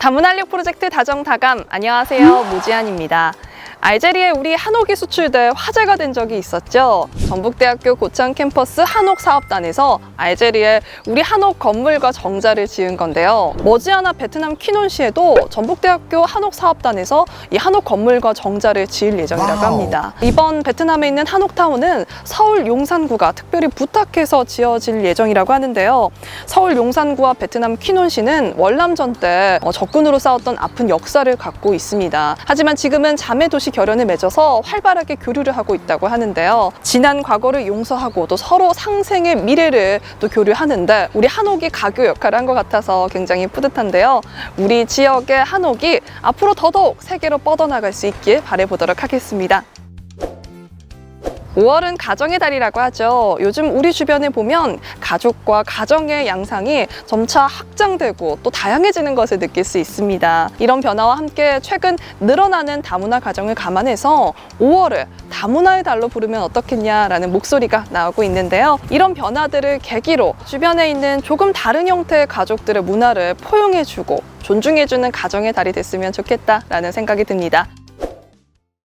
다문활력 프로젝트 다정다감. 안녕하세요. 모지안입니다. 알제리에 우리 한옥이 수출돼 화제가 된 적이 있었죠. 전북대학교 고창 캠퍼스 한옥 사업단에서 알제리에 우리 한옥 건물과 정자를 지은 건데요. 머지않아 베트남 퀴논시에도 전북대학교 한옥 사업단에서 이 한옥 건물과 정자를 지을 예정이라고. 합니다. 이번 베트남에 있는 한옥타운은 서울 용산구가 특별히 부탁해서 지어질 예정이라고 하는데요. 서울 용산구와 베트남 퀴논시는 월남전 때 어, 적군으로 싸웠던 아픈 역사를 갖고 있습니다. 하지만 지금은 자매 도시 결연을 맺어서 활발하게 교류를 하고 있다고 하는데요. 지난 과거를 용서하고 또 서로 상생의 미래를 또 교류하는데 우리 한옥이 가교 역할을 한 것 같아서 굉장히 뿌듯한데요. 우리 지역의 한옥이 앞으로 더더욱 세계로 뻗어나갈 수 있길 바라보도록 하겠습니다. 5월은 가정의 달이라고 하죠. 요즘 우리 주변에 보면 가족과 가정의 양상이 점차 확장되고 또 다양해지는 것을 느낄 수 있습니다. 이런 변화와 함께 최근 늘어나는 다문화 가정을 감안해서 5월을 다문화의 달로 부르면 어떻겠냐라는 목소리가 나오고 있는데요. 이런 변화들을 계기로 주변에 있는 조금 다른 형태의 가족들의 문화를 포용해주고 존중해주는 가정의 달이 됐으면 좋겠다라는 생각이 듭니다.